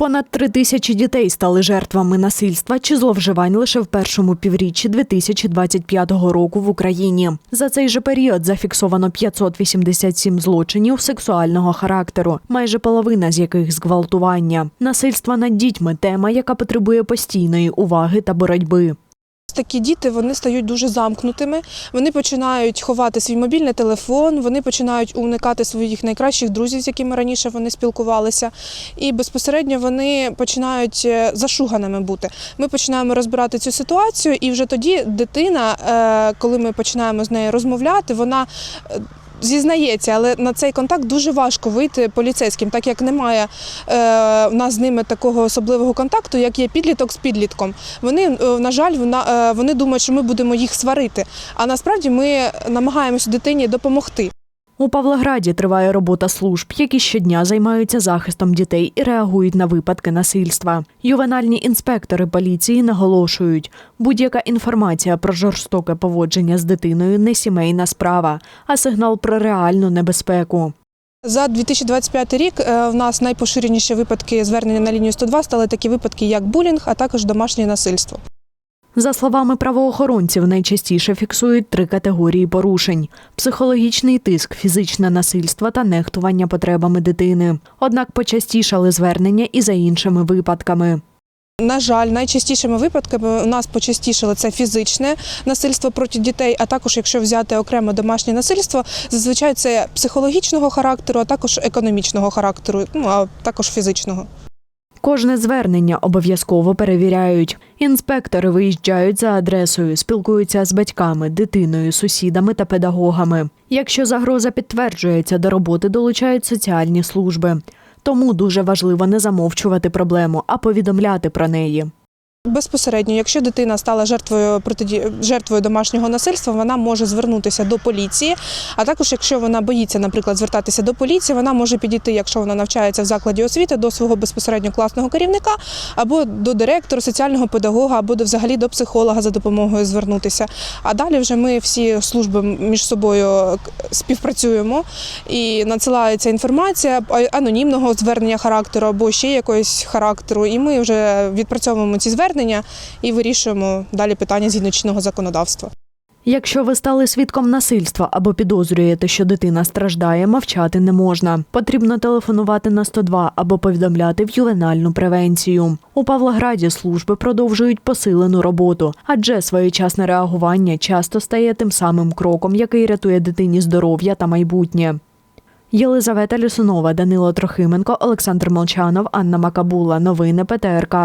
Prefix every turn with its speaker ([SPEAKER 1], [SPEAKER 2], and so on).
[SPEAKER 1] Понад три тисячі дітей стали жертвами насильства чи зловживань лише в першому півріччі 2025 року в Україні. За цей же період зафіксовано 587 злочинів сексуального характеру, майже половина з яких зґвалтування. Насильство над дітьми тема, яка потребує постійної уваги та боротьби.
[SPEAKER 2] Такі діти вони стають дуже замкнутими. Вони починають ховати свій мобільний телефон, вони починають уникати своїх найкращих друзів, з якими раніше вони спілкувалися, і безпосередньо вони починають е, зашуганими бути. Ми починаємо розбирати цю ситуацію, і вже тоді дитина, е, коли ми починаємо з нею розмовляти, вона. Зізнається, але на цей контакт дуже важко вийти поліцейським, так як немає е, в нас з ними такого особливого контакту, як є підліток з підлітком. Вони, е, на жаль, вона, е, вони думають, що ми будемо їх сварити. А насправді ми намагаємося дитині допомогти.
[SPEAKER 1] У Павлограді триває робота служб, які щодня займаються захистом дітей і реагують на випадки насильства. Ювенальні інспектори поліції наголошують, будь-яка інформація про жорстоке поводження з дитиною не сімейна справа, а сигнал про реальну небезпеку.
[SPEAKER 2] За 2025 рік е, в нас найпоширеніші випадки звернення на лінію 102 стали такі випадки, як булінг, а також домашнє насильство.
[SPEAKER 1] За словами правоохоронців, найчастіше фіксують три категорії порушень: психологічний тиск, фізичне насильство та нехтування потребами дитини. Однак почастішали звернення і за іншими випадками.
[SPEAKER 2] На жаль, найчастішими випадками у нас почастішало це фізичне насильство проти дітей, а також, якщо взяти окремо домашнє насильство, зазвичай це психологічного характеру, а також економічного характеру, ну а також фізичного.
[SPEAKER 1] Кожне звернення обов'язково перевіряють. Інспектори виїжджають за адресою, спілкуються з батьками, дитиною, сусідами та педагогами. Якщо загроза підтверджується, до роботи долучають соціальні служби. Тому дуже важливо не замовчувати проблему, а повідомляти про неї.
[SPEAKER 2] Безпосередньо, якщо дитина стала жертвою протиді... жертвою домашнього насильства, вона може звернутися до поліції. А також, якщо вона боїться, наприклад, звертатися до поліції, вона може підійти, якщо вона навчається в закладі освіти, до свого безпосередньо класного керівника або до директора, соціального педагога, або до взагалі до психолога за допомогою звернутися. А далі вже ми всі служби між собою співпрацюємо і надсилається інформація анонімного звернення характеру або ще якогось характеру. І ми вже відпрацьовуємо ці звернення і вирішуємо далі питання згідно чинного законодавства.
[SPEAKER 1] Якщо ви стали свідком насильства або підозрюєте, що дитина страждає, мовчати не можна. Потрібно телефонувати на 102 або повідомляти в ювенальну превенцію. У Павлограді служби продовжують посилену роботу, адже своєчасне реагування часто стає тим самим кроком, який рятує дитині здоров'я та майбутнє. Єлизавета Лісунова, Данило Трохименко, Олександр Молчанов, Анна Макабула. Новини ПТРК.